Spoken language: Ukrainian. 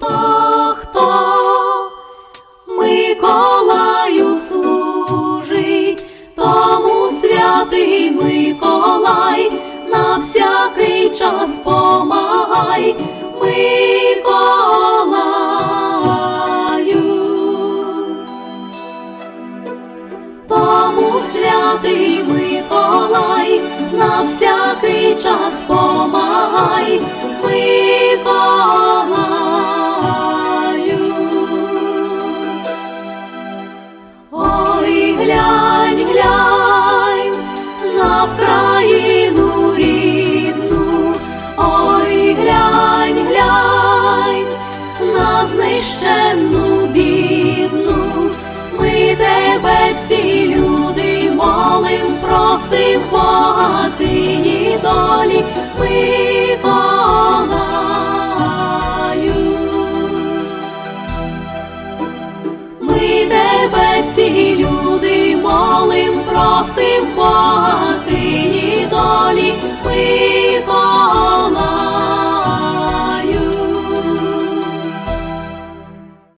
хто, хто Миколаю служить, тому святий Миколай на всякий час помагай, Миколаю. Тому святий Миколай на всякий час помагай. На рідну, ой, глянь, глянь на знищену бідну, ми тебе всі люди молим, просим богатині долі. Ми тебе